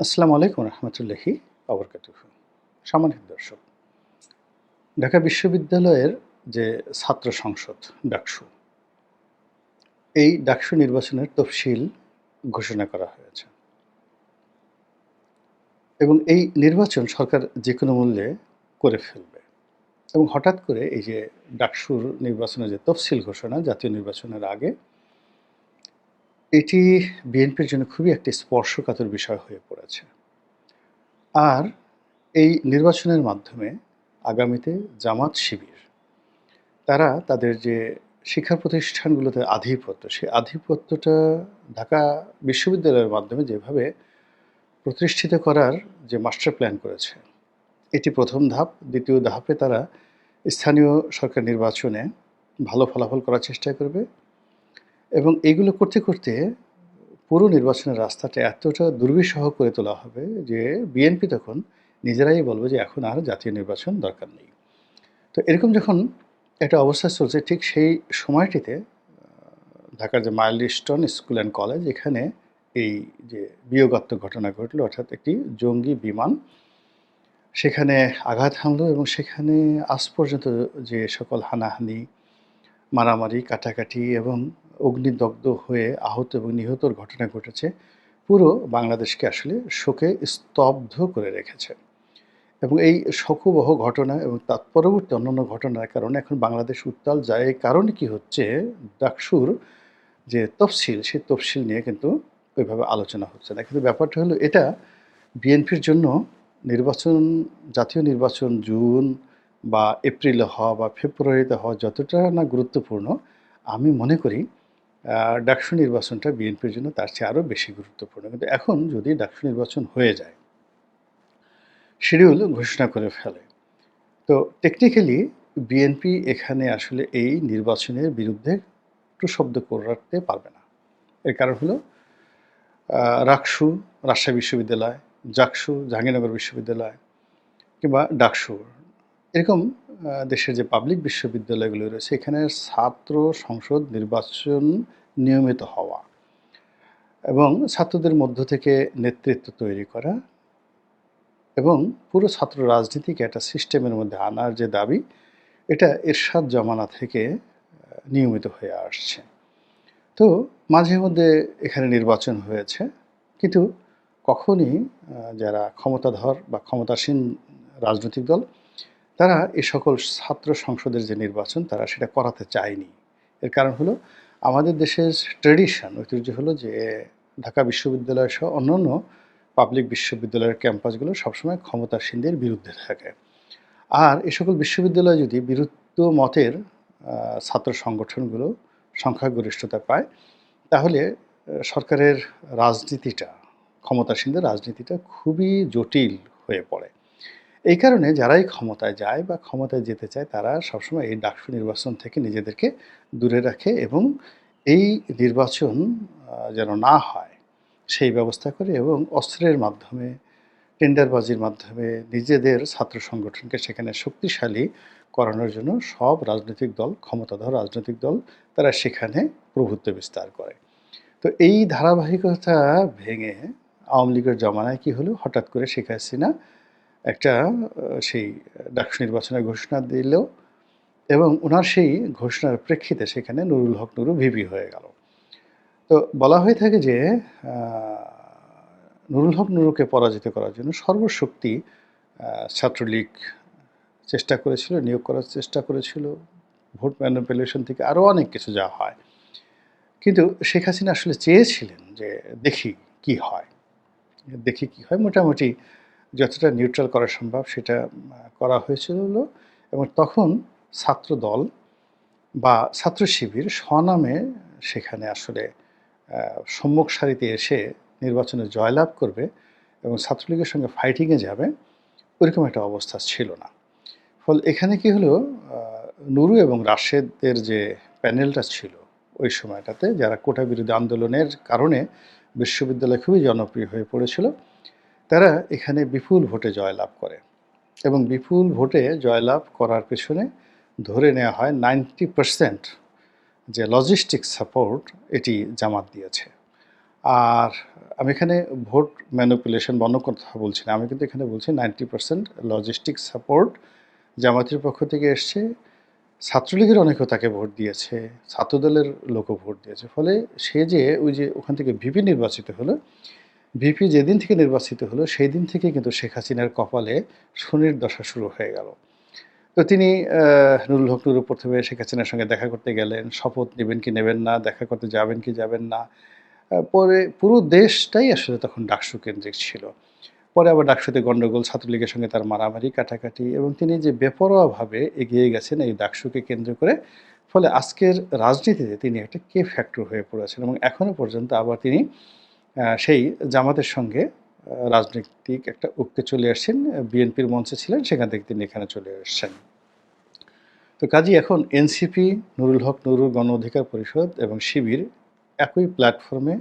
আসসালামু আলাইকুম রহমতুল্লাহি আবরকাতুহ। সামান্য দর্শক, ঢাকা বিশ্ববিদ্যালয়ের যে ছাত্র সংসদ ডাকসু, এই ডাকসু নির্বাচনের তফসিল ঘোষণা করা হয়েছে। এবং এই নির্বাচন সরকার যে কোনো মূল্যে করে ফেলবে। এবং হঠাৎ করে এই যে ডাকসুর নির্বাচনের যে তফসিল ঘোষণা, জাতীয় নির্বাচনের আগে এটি বিএনপির জন্য খুবই একটি স্পর্শকাতর বিষয় হয়ে পড়েছে। আর এই নির্বাচনের মাধ্যমে আগামীতে জামাত শিবির, তারা তাদের যে শিক্ষা প্রতিষ্ঠানগুলোতে আধিপত্য, সেই আধিপত্যটা ঢাকা বিশ্ববিদ্যালয়ের মাধ্যমে যেভাবে প্রতিষ্ঠিত করার যে মাস্টার প্ল্যান করেছে, এটি প্রথম ধাপ। দ্বিতীয় ধাপে তারা স্থানীয় সরকার নির্বাচনে ভালো ফলাফল করার চেষ্টা করবে। এবং এইগুলো করতে করতে পুরো নির্বাচনের রাস্তাটা এতটা দুর্বিষহ করে তোলা হবে যে বিএনপি তখন নিজেরাই বলবে যে এখন আর জাতীয় নির্বাচন দরকার নেই। তো এরকম যখন একটা অবস্থা চলছে, ঠিক সেই সময়টিতে ঢাকার যে মাইলস্টোন স্কুল অ্যান্ড কলেজ, এখানে এই যে বিয়োগাত্মক ঘটনা ঘটলো, অর্থাৎ একটি জঙ্গি বিমান, সেখানে আঘাত হানলো এবং সেখানে আজ পর্যন্ত যে সকল হানাহানি, মারামারি, কাটাকাটি এবং অগ্নিদগ্ধ হয়ে আহত এবং নিহতর ঘটনা ঘটেছে, পুরো বাংলাদেশকে আসলে শোকে স্তব্ধ করে রেখেছে। এবং এই শোকবহ ঘটনা এবং তার পরবর্তী অন্যান্য ঘটনার কারণে এখন বাংলাদেশ উত্তাল যায়। এই কারণে কি হচ্ছে, ডাকসুর যে তফসিল, সেই তফসিল নিয়ে কিন্তু ওইভাবে আলোচনা হচ্ছে না। কিন্তু ব্যাপারটা হলো এটা, বিএনপির জন্য নির্বাচন, জাতীয় নির্বাচন জুন বা এপ্রিলে হওয়া বা ফেব্রুয়ারিতে হওয়া যতটা না গুরুত্বপূর্ণ, আমি মনে করি ডাকসু নির্বাচনটা বিএনপির জন্য তার চেয়ে আরও বেশি গুরুত্বপূর্ণ। কিন্তু এখন যদি ডাকসু নির্বাচন হয়ে যায়, শিডিউল ঘোষণা করে ফেলে। তো টেকনিক্যালি বিএনপি এখানে আসলে এই নির্বাচনের বিরুদ্ধে একটু শব্দ করে রাখতে পারবে না। এর কারণ হলো রাকসু রাজশাহী বিশ্ববিদ্যালয়, জাকসু জাহাঙ্গীরনগর বিশ্ববিদ্যালয় কিংবা ডাকসু। এরকম দেশের যে পাবলিক বিশ্ববিদ্যালয়গুলো রয়েছে, এখানে ছাত্র সংসদ নির্বাচন নিয়মিত হওয়া এবং ছাত্রদের মধ্য থেকে নেতৃত্ব তৈরি করা এবং পুরো ছাত্র রাজনীতিকে একটা সিস্টেমের মধ্যে আনার যে দাবি, এটা এরশাদ জমানা থেকে নিয়মিত হয়ে আসছে। তো মাঝে মধ্যে এখানে নির্বাচন হয়েছে, কিন্তু কখনই যারা ক্ষমতাধর বা ক্ষমতাসীন রাজনৈতিক দল তারা এই সকল ছাত্র সংসদের যে নির্বাচন, তারা সেটা করাতে চায়নি। এর কারণ হলো, আমাদের দেশের ট্রেডিশন ঐতিহ্য হলো যে, ঢাকা বিশ্ববিদ্যালয় সহ অন্যান্য পাবলিক বিশ্ববিদ্যালয়ের ক্যাম্পাসগুলো সবসময় ক্ষমতাসীনদের বিরুদ্ধে থাকে। আর এ সকল বিশ্ববিদ্যালয় যদি বিরুদ্ধ মতের ছাত্র সংগঠনগুলো সংখ্যাগরিষ্ঠতা পায়, তাহলে সরকারের রাজনীতিটা, ক্ষমতাসীনদের রাজনীতিটা খুবই জটিল হয়ে পড়ে। এই কারণে যারাই ক্ষমতায় যায় বা ক্ষমতায় যেতে চায়, তারা সবসময় এই ডাকসু নির্বাচন থেকে নিজেদেরকে দূরে রাখে এবং এই নির্বাচন যেন না হয়, সেই ব্যবস্থা করে এবং অস্ত্রের মাধ্যমে, টেন্ডারবাজির মাধ্যমে নিজেদের ছাত্র সংগঠনকে সেখানে শক্তিশালী করানোর জন্য সব রাজনৈতিক দল, ক্ষমতাধর রাজনৈতিক দল, তারা সেখানে প্রভুত্ব বিস্তার করে। তো এই ধারাবাহিকতা ভেঙে আওয়ামী লীগের জমানায় কী হলো? হঠাৎ করে শেখ হাসিনা একটা সেই ডাকসু নির্বাচনের ঘোষণা দিল এবং ওনার সেই ঘোষণার প্রেক্ষিতে সেখানে নুরুল হক নুরু ভিপি হয়ে গেল। তো বলা হয়ে থাকে যে নুরুল হক নুরুকে পরাজিত করার জন্য সর্বশক্তি ছাত্রলীগ চেষ্টা করেছিল, নিয়োগ করার চেষ্টা করেছিল, ভোট ম্যানিপুলেশন থেকে আরও অনেক কিছু যা হয়। কিন্তু শেখ হাসিনা আসলে চেয়েছিলেন যে দেখি কি হয়। দেখি কি হয়, মোটামুটি যতটা নিউট্রাল করা সম্ভব সেটা করা হয়েছিল এবং তখন ছাত্র দল বা ছাত্র শিবির স্বনামে সেখানে আসলে সম্মুখ সারিতে এসে নির্বাচনে জয়লাভ করবে এবং ছাত্রলীগের সঙ্গে ফাইটিংয়ে যাবে ওইরকম একটা অবস্থা ছিল না। ফলে এখানে কি হলো নুরু এবং রাশেদের যে প্যানেলটা ছিল ওই সময়টাতে, যারা কোটা বিরোধী আন্দোলনের কারণে বিশ্ববিদ্যালয় খুবই জনপ্রিয় হয়ে পড়েছিল তারা এখানে বিপুল ভোটে জয়লাভ করে এবং বিপুল ভোটে জয়লাভ করার পেছনে ধরে নেওয়া হয় নাইনটি পার্সেন্ট যে লজিস্টিক সাপোর্ট এটি জামাত দিয়েছে। আর আমি এখানে ভোট ম্যানিপুলেশন বন্ধ কথা বলছি না, আমি কিন্তু এখানে বলছি নাইনটি পার্সেন্ট লজিস্টিক সাপোর্ট জামাতের পক্ষ থেকে এসছে। ছাত্রলীগের অনেকেও তাকে ভোট দিয়েছে, ছাত্রদলের লোকও ভোট দিয়েছে। ফলে সে যে ওই যে ওখান থেকে ভিপি নির্বাচিত হলো ভিপি যেদিন থেকে নির্বাচিত হলো সেই দিন থেকে কিন্তু শেখ হাসিনার কপালে শনির দশা শুরু হয়ে গেল। তো তিনি নুরুল হক নুরু প্রথমে শেখ হাসিনার সঙ্গে দেখা করতে গেলেন। শপথ নেবেন কি নেবেন না, দেখা করতে যাবেন কি যাবেন না। পরে পুরো দেশটাই আসলে তখন ডাকসু কেন্দ্রিক ছিল। পরে আবার ডাকসুতে গণ্ডগোল ছাত্রলীগের সঙ্গে তার মারামারি, কাটাকাটি এবং তিনি যে বেপরোয়াভাবে এগিয়ে গেছেন এই ডাকসুকে কেন্দ্র করে, ফলে আজকের রাজনীতিতে তিনি একটা কে ফ্যাক্টর হয়ে পড়েছেন এবং এখনও পর্যন্ত আবার তিনি সেই জামাতের সঙ্গে রাজনৈতিক একটা ঐক্যে চলে আসছেন। বিএনপির মঞ্চে ছিলেন, সেখান থেকে তিনি এখানে চলে আসছেন। তো কাজী, এখন এনসিপি, নুরুল হক নুরুল গণ অধিকার পরিষদ এবং শিবির একই প্ল্যাটফর্মে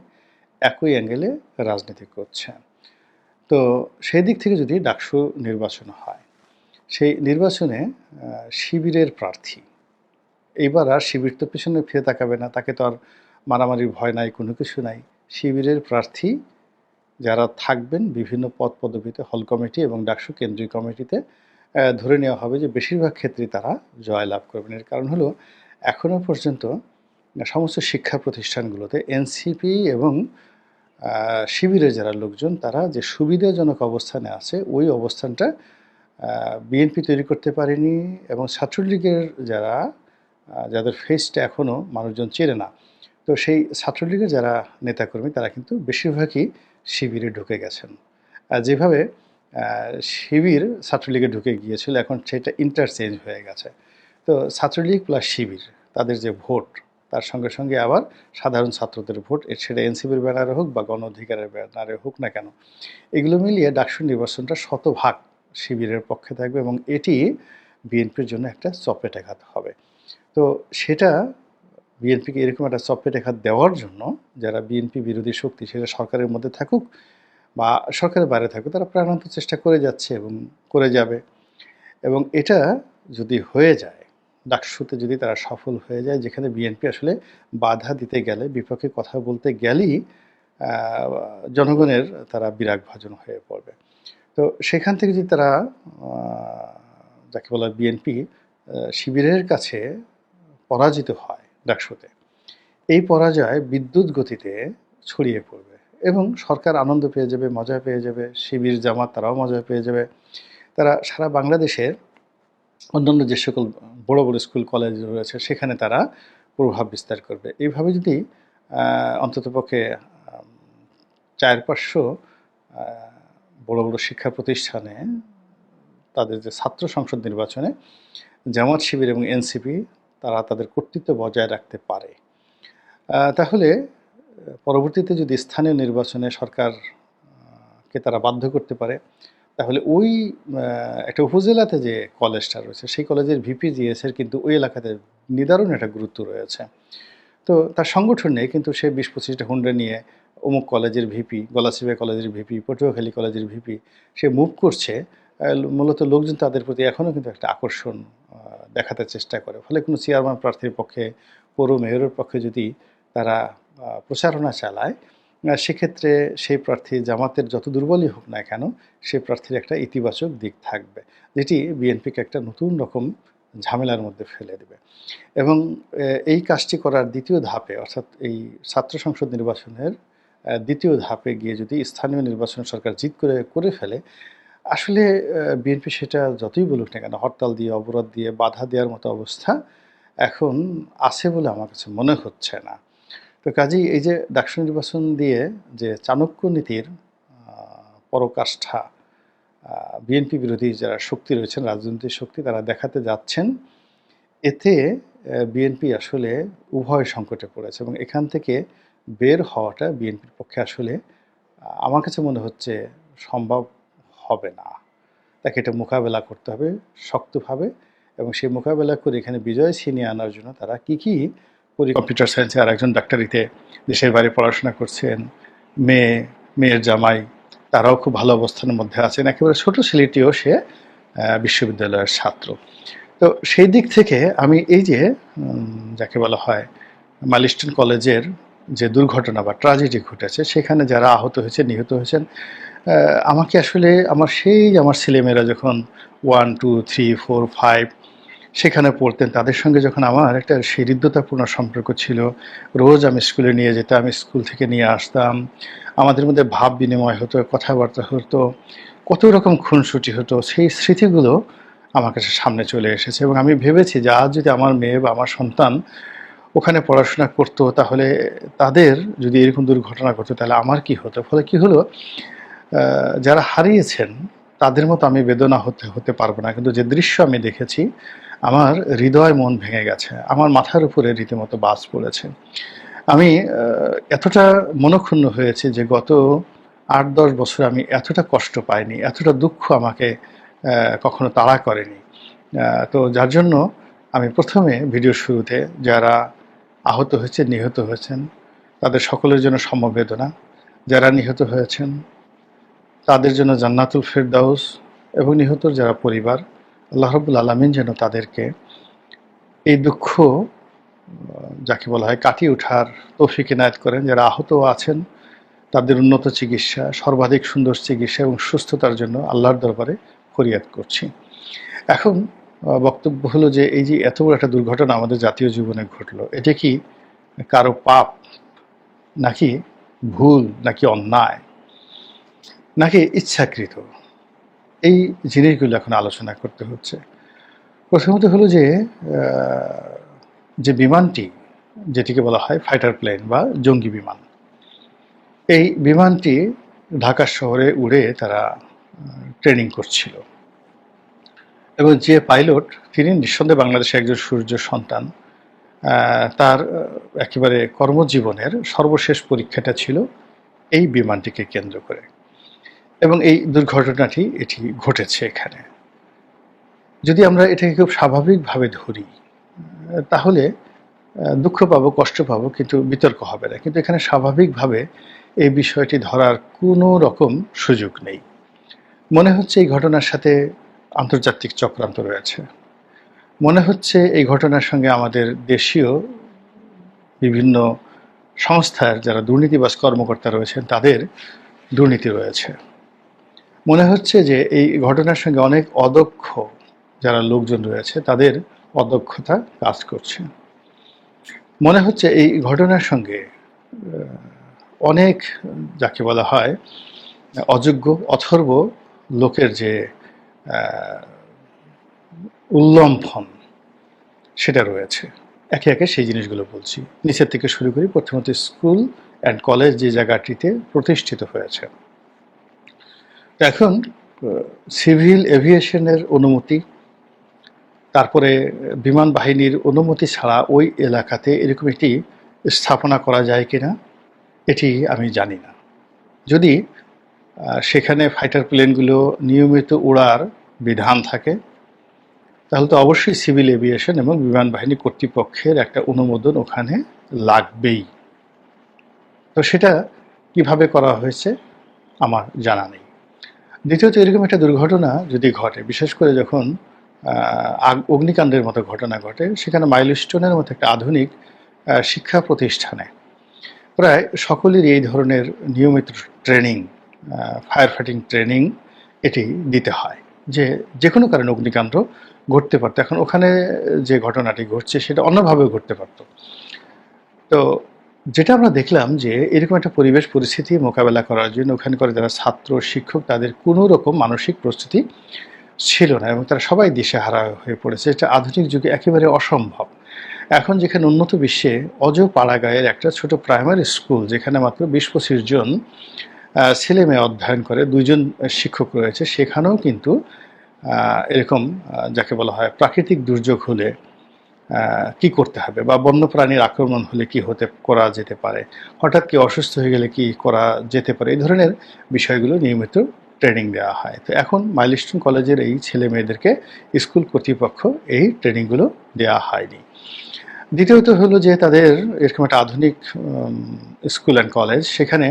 একই অ্যাঙ্গেলে রাজনীতি করছে। তো সেই দিক থেকে যদি ডাকসু নির্বাচন হয়, সেই নির্বাচনে শিবিরের প্রার্থী, এইবার আর শিবির তো পিছনে ফিরে তাকাবে না, তাকে তো আর মারামারির ভয় নাই, কোনো কিছু নাই। শিবিরের প্রার্থী যারা থাকবেন বিভিন্ন পদ পদবিতে হল কমিটি এবং ডাকসু কেন্দ্রীয় কমিটিতে ধরে নেওয়া হবে যে বেশিরভাগ ক্ষেত্রেই তারা জয়লাভ করবেন। এর কারণ হলো এখনও পর্যন্ত সমস্ত শিক্ষা প্রতিষ্ঠানগুলোতে এনসিপি এবং আহ, শিবিরের যারা লোকজন তারা যে সুবিধাজনক অবস্থানে আছে ওই অবস্থানটা বিএনপি তৈরি করতে পারেনি এবং ছাত্রলীগের যারা যাদের ফেসটা এখনও মানুষজন চেনে না তো সেই ছাত্রলীগের যারা নেতাকর্মী, তারা কিন্তু বেশিরভাগই শিবিরে ঢুকে গেছেন। আর যেভাবে শিবির ছাত্রলীগে ঢুকে গিয়েছিল, এখন সেটা ইন্টারচেঞ্জ হয়ে গেছে। তো ছাত্রলীগ প্লাস শিবির, তাদের যে ভোট, তার সঙ্গে সঙ্গে আবার সাধারণ ছাত্রদের ভোট সেটা এনসিপির ব্যানারে হোক বা গণ অধিকারের ব্যানারে হোক না কেন, এগুলো মিলিয়ে ডাকসু নির্বাচনটা শতভাগ শিবিরের পক্ষে থাকবে এবং এটি বিএনপির জন্য একটা চপেটাঘাত হবে। তো সেটা বিএনপিকে এরকম একটা চপেটাঘাত দেওয়ার জন্য যারা বিএনপি বিরোধী শক্তি সেটা সরকারের মধ্যে থাকুক বা সরকারের বাইরে থাকুক, তারা প্রাণান্ত চেষ্টা করে যাচ্ছে এবং করে যাবে। এবং এটা যদি হয়ে যায়, ডাকসুতে যদি তারা সফল হয়ে যায়, যেখানে বিএনপি আসলে বাধা দিতে গেলে, বিপক্ষে কথা বলতে গেলেই জনগণের তারা বিরাগ ভাজন হয়ে পড়বে। তো সেখান থেকে যদি তারা যাকে বলা বিএনপি শিবিরের কাছে পরাজিত হয় ডাকসুতে। এই পরাজয় বিদ্যুৎ গতিতে ছড়িয়ে পড়বে এবং সরকার আনন্দ পেয়ে যাবে, মজা পেয়ে যাবে, শিবির জামাত তারাও মজা পেয়ে যাবে। তারা সারা বাংলাদেশের অন্যান্য যে সকল বড় বড় স্কুল, কলেজ রয়েছে, সেখানে তারা প্রভাব বিস্তার করবে। এইভাবে যদি অন্ততপক্ষে চার পাঁচশো বড় বড় শিক্ষা প্রতিষ্ঠানে তাদের যে ছাত্র সংসদ নির্বাচনে জামাত শিবির এবং এনসিপি তারা তাদের কর্তৃত্ব বজায় রাখতে পারে। তাহলে পরবর্তীতে যদি স্থানীয় নির্বাচনে সরকারকে তারা বাধ্য করতে পারে, তাহলে ওই একটা উপজেলাতে যে কলেজটা রয়েছে, সেই কলেজের ভিপি জিএসের কিন্তু ওই এলাকাতে নিদারুণ একটা গুরুত্ব রয়েছে। তো তার সংগঠন নেই, কিন্তু সে বিশ পঁচিশটা হুন্ডা নিয়ে অমুক কলেজের ভিপি গলাচিবা কলেজের ভিপি, পটুয়াখালী কলেজের ভিপি, সে মুভ করছে। মূলত লোকজন তাদের প্রতি এখনও কিন্তু একটা আকর্ষণ দেখাতে চেষ্টা করে। ফলে কোনো চেয়ারম্যান প্রার্থীর পক্ষে, পৌর মেয়রের পক্ষে যদি তারা প্রচারণা চালায় সেক্ষেত্রে সেই প্রার্থী জামাতের যত দুর্বলই হোক না কেন সেই প্রার্থীর একটা ইতিবাচক দিক থাকবে, যেটি বিএনপিকে একটা নতুন রকম ঝামেলার মধ্যে ফেলে দেবে। এবং এই কাজটি করার দ্বিতীয় ধাপে, অর্থাৎ এই ছাত্র সংসদ নির্বাচনের দ্বিতীয় ধাপে গিয়ে যদি স্থানীয় নির্বাচন সরকার জিত করে করে ফেলে আসলে বিএনপি সেটা যতই বলুক না কেন, হরতাল দিয়ে অবরোধ দিয়ে বাধা দেওয়ার মতো অবস্থা এখন আছে বলে আমার কাছে মনে হচ্ছে না। তো কাজেই এই যে ডাকসু নির্বাচন দিয়ে যে চাণক্য নীতির পরকাষ্ঠা বিএনপি বিরোধী যারা শক্তি রয়েছেন, রাজনৈতিক শক্তি, তারা দেখাতে যাচ্ছেন, এতে বিএনপি আসলে উভয় সংকটে পড়েছে এবং এখান থেকে বের হওয়াটা বিএনপির পক্ষে আসলে আমার কাছে মনে হচ্ছে সম্ভব হবে না। তাকে এটা মোকাবেলা করতে হবে শক্তভাবে এবং সেই মোকাবেলা করে এখানে বিজয় ছিনিয়ে আনার জন্য তারা কি কি কম্পিউটার সায়েন্সে আর একজন ডাক্তারিতে দেশের বাইরে পড়াশোনা করছেন, মেয়ে, মেয়ের জামাই, তারাও খুব ভালো অবস্থানের মধ্যে আছেন। একেবারে ছোট ছেলেটিও সে বিশ্ববিদ্যালয়ের ছাত্র। তো সেই দিক থেকে আমি এই যে যাকে বলা হয় মালিস্টন কলেজের যে দুর্ঘটনা বা ট্রাজেডি ঘটেছে, সেখানে যারা আহত হয়েছে, নিহত হয়েছেন আমাকে আসলে আমার সেই আমার ছেলেমেয়েরা যখন one two three four five সেখানে পড়তেন, তাদের সঙ্গে যখন আমার একটা হৃদ্যতাপূর্ণ সম্পর্ক ছিল, রোজ আমি স্কুলে নিয়ে যেতাম, স্কুল থেকে নিয়ে আসতাম, আমাদের মধ্যে ভাব বিনিময় হতো, কথাবার্তা হতো, কত রকম খুনসুটি হতো, সেই স্মৃতিগুলো আমার কাছে সামনে চলে এসেছে এবং আমি ভেবেছি যে আজ যদি আমার মেয়ে বা আমার সন্তান ওখানে পড়াশোনা করতো, তাহলে তাদের যদি এরকম দুর্ঘটনা ঘটতো, তাহলে আমার কি হতো? ফলে কি হলো? যারা হারিয়েছেন, তাদের মতো আমি বেদনা হতে হতে পারব না। কিন্তু যে দৃশ্য আমি দেখেছি, আমার হৃদয় মন ভেঙে গেছে। আমার মাথার উপরে রীতিমতো বাস পড়েছে। আমি এতটা মনক্ষুণ্ণ হয়েছে যে গত আট, দশ বছর আমি এতটা কষ্ট পাইনি, এতটা দুঃখ আমাকে কখনো তাড়া করেনি। তো যার জন্য আমি প্রথমে ভিডিও শুরুতে যারা আহত হয়েছে নিহত হয়েছেন, তাদের সকলের জন্য সমবেদনা যারা নিহত হয়েছেন তাদের জন্য জান্নাতুল ফেরদাউস এবং নিহতর যারা পরিবার, আল্লাহ রবুল আলমিন যেন তাদেরকে এই দুঃখ যাকে বলা হয় কাটিয়ে ওঠার তৌফিক এনায়ত করেন, যারা আহত আছেন, তাদের উন্নত চিকিৎসা, সর্বাধিক সুন্দর চিকিৎসা এবং সুস্থতার জন্য আল্লাহর দরবারে ফরিয়াদ করছি। এখন বক্তব্য হলো যে এই যে এত বড় একটা দুর্ঘটনা আমাদের জাতীয় জীবনে ঘটলো, এটা কি কারও পাপ, নাকি ভুল, নাকি অন্যায়? নাকি ইচ্ছাকৃত? এই জিনিসগুলো এখন আলোচনা করতে হচ্ছে। প্রথমত হলো যে যে বিমানটি, যেটিকে বলা হয় ফাইটার প্লেন বা জঙ্গি বিমান, এই বিমানটি ঢাকা শহরে উড়ে তারা ট্রেনিং করছিল। এবং যে পাইলট তিনি নিঃসন্দেহে বাংলাদেশে একজন সূর্য সন্তান। তার একেবারে কর্মজীবনের সর্বশেষ পরীক্ষাটা ছিল এই বিমানটিকে কেন্দ্র করে। এবং এই দুর্ঘটনাটি এটি ঘটেছে এখানে। যদি আমরা এটাকে খুব স্বাভাবিকভাবে ধরি, তাহলে দুঃখ পাবো, কষ্ট পাবো, কিন্তু বিতর্ক হবে না। কিন্তু এখানে স্বাভাবিকভাবে এই বিষয়টি ধরার কোনো রকম সুযোগ নেই। মনে হচ্ছে এই ঘটনার সাথে আন্তর্জাতিক চক্রান্ত রয়েছে। মনে হচ্ছে এই ঘটনার সঙ্গে আমাদের দেশীয় বিভিন্ন সংস্থার যারা দুর্নীতিবাজ কর্মকর্তা রয়েছেন, তাদের দুর্নীতি রয়েছে। মনে হচ্ছে যে এই ঘটনার সঙ্গে অনেক অদক্ষ যারা লোকজন রয়েছে, তাদের অদক্ষতা কাজ করছে। মনে হচ্ছে এই ঘটনার সঙ্গে অনেক, যাকে বলা হয়, অযোগ্য, অথর্ব লোকের যে উল্লম্ফন সেটা রয়েছে। একে একে সেই জিনিসগুলো বলছি। নিচের থেকে শুরু করি। প্রথমত স্কুল অ্যান্ড কলেজ যে জায়গাটিতে প্রতিষ্ঠিত হয়েছে। এখন সিভিল এভিয়েশনের অনুমতি, তারপরে বিমান বাহিনীর অনুমতি ছাড়া ওই এলাকাতে এরকম একটি স্থাপনা করা যায় কিনা, এটি আমি জানি না। যদি সেখানে ফাইটার প্লেনগুলো নিয়মিত উড়ার বিধান থাকে, তাহলে তো অবশ্যই সিভিল এভিয়েশন এবং বিমান বাহিনী কর্তৃপক্ষের একটা অনুমোদন ওখানে লাগবেই। তো সেটা কীভাবে করা হয়েছে, আমার জানা নেই। দ্বিতীয়ত এরকম একটা দুর্ঘটনা যদি ঘটে, বিশেষ করে যখন অগ্নিকাণ্ডের মতো ঘটনা ঘটে, সেখানে মাইলস্টোনের মতো একটা আধুনিক শিক্ষা প্রতিষ্ঠানে। প্রায় সকলেরই এই ধরনের নিয়মিত ট্রেনিং ফায়ার ফাইটিং ট্রেনিং এটি দিতে হয়। যে যে কোনো কারণে অগ্নিকাণ্ড ঘটতে পারতো। এখন ওখানে যে ঘটনাটি ঘটছে, সেটা অন্যভাবেও ঘটতে পারতো। তো যেটা আমরা দেখলাম যে এরকম একটা পরিবেশ পরিস্থিতি মোকাবেলা করার জন্য ওখানে করে যারা ছাত্র, শিক্ষক, তাদের কোনো রকম মানসিক প্রস্তুতি ছিল না এবং তারা সবাই দিশেহারা হয়ে পড়েছে। এটা আধুনিক যুগে একেবারে অসম্ভব। এখন যেখানে উন্নত বিশ্বে অজ পাড়াগাঁয়ের একটা ছোট প্রাইমারি স্কুল, যেখানে মাত্র বিশ পঁচিশ জন ছেলে মেয়ে অধ্যয়ন করে দুইজন শিক্ষক রয়েছে, সেখানেও কিন্তু এরকম যাকে বলা হয় প্রাকৃতিক দুর্যোগ হলে কি করতে হবে? বা বন্যপ্রাণীর আক্রমণ হলে কি হতে, করা যেতে পারে? হঠাৎ কি অসুস্থ হয়ে গেলে কি করা যেতে পারে? এই ধরনের বিষয়গুলো নিয়মিত ট্রেনিং দেওয়া হয়। তো এখন মাইলস্টোন কলেজের এই ছেলে মেয়েদেরকে স্কুল কর্তৃপক্ষ এই ট্রেনিংগুলো দেওয়া হয়নি। দ্বিতীয়ত হলো যে তাদের এরকম একটা আধুনিক স্কুল অ্যান্ড কলেজ সেখানে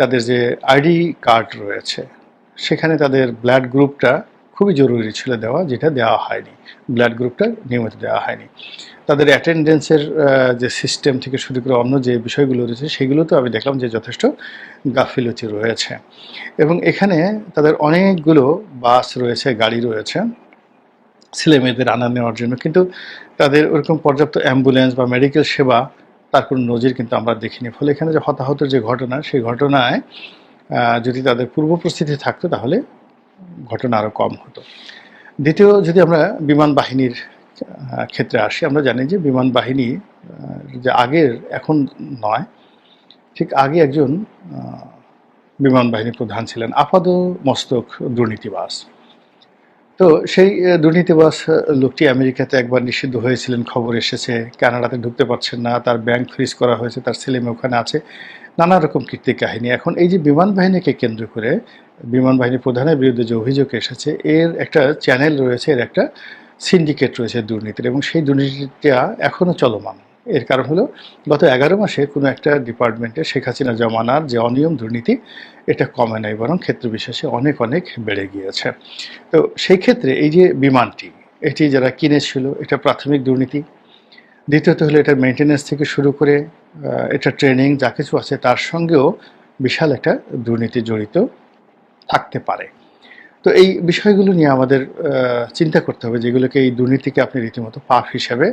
তাদের যে আইডি কার্ড রয়েছে, সেখানে তাদের ব্লাড গ্রুপটা খুবই জরুরি ছিল দেওয়া, যেটা দেওয়া হয়নি। ব্লাড গ্রুপটা নিয়মিত দেওয়া হয়নি। তাদের অ্যাটেন্ডেন্সের যে সিস্টেম থেকে শুরু করে অন্য যে বিষয়গুলো রয়েছে, সেগুলোতেও আমি দেখলাম যে যথেষ্ট গাফিলতি রয়েছে। এবং এখানে তাদের অনেকগুলো বাস রয়েছে, গাড়ি রয়েছে। ছেলে মেয়েদের আনা নেওয়ার জন্য। কিন্তু তাদের ওরকম পর্যাপ্ত অ্যাম্বুলেন্স বা মেডিকেল সেবা তার কোনো নজির কিন্তু আমরা দেখিনি। ফলে এখানে যে হতাহতের যে ঘটনা, সেই ঘটনায় যদি তাদের পূর্ব প্রস্তুতি থাকতো তাহলে ঘটনা আরও কম হতো। দ্বিতীয়, যদি আমরা বিমান বাহিনীর ক্ষেত্রে আসি, আমরা জানি যে বিমান বাহিনী যে আগের, এখন নয়, ঠিক আগে একজন বিমান বাহিনী প্রধান ছিলেন আপাদ মস্তক দুর্নীতিবাস তো সেই দুর্নীতিবাস লোকটি আমেরিকাতে একবার নিষিদ্ধ হয়েছিলেন, খবর এসেছে। কানাডাতে ঢুকতে পারছেন না, তার ব্যাংক ফ্রিজ করা হয়েছে, তার ছেলে মেয়ে ওখানে আছে। নানা রকম কীর্তি কাহিনী। এখন এই যে বিমান বাহিনীকে কেন্দ্র করে, বিমান বাহিনী প্রধানের বিরুদ্ধে যে অভিযোগ এসেছে, এর একটা চ্যানেল রয়েছে, এর একটা সিন্ডিকেট রয়েছে দুর্নীতির, এবং সেই দুর্নীতিটা এখনও চলমান। এর কারণ হলো, গত এগারো মাসে কোনো একটা ডিপার্টমেন্টে শেখ হাসিনা জমানার যে অনিয়ম দুর্নীতি, এটা কমে নাই, বরং ক্ষেত্র বিশেষে অনেক অনেক বেড়ে গিয়েছে। তো সেই ক্ষেত্রে এই যে বিমানটি, এটি যারা কিনেছিল, এটা প্রাথমিক দুর্নীতি। দ্বিতীয়ত হলো এটা মেনটেন্যান্স থেকে শুরু করে এটা ট্রেনিং যা কিছু আছে, তার সঙ্গেও বিশাল একটা দুর্নীতি জড়িত থাকতে পারে। তো এই বিষয়গুলো নিয়ে আমাদের চিন্তা করতে হবে, যেগুলোকে এই দুর্নীতিকে আপনি রীতিমতো পাপ হিসাবে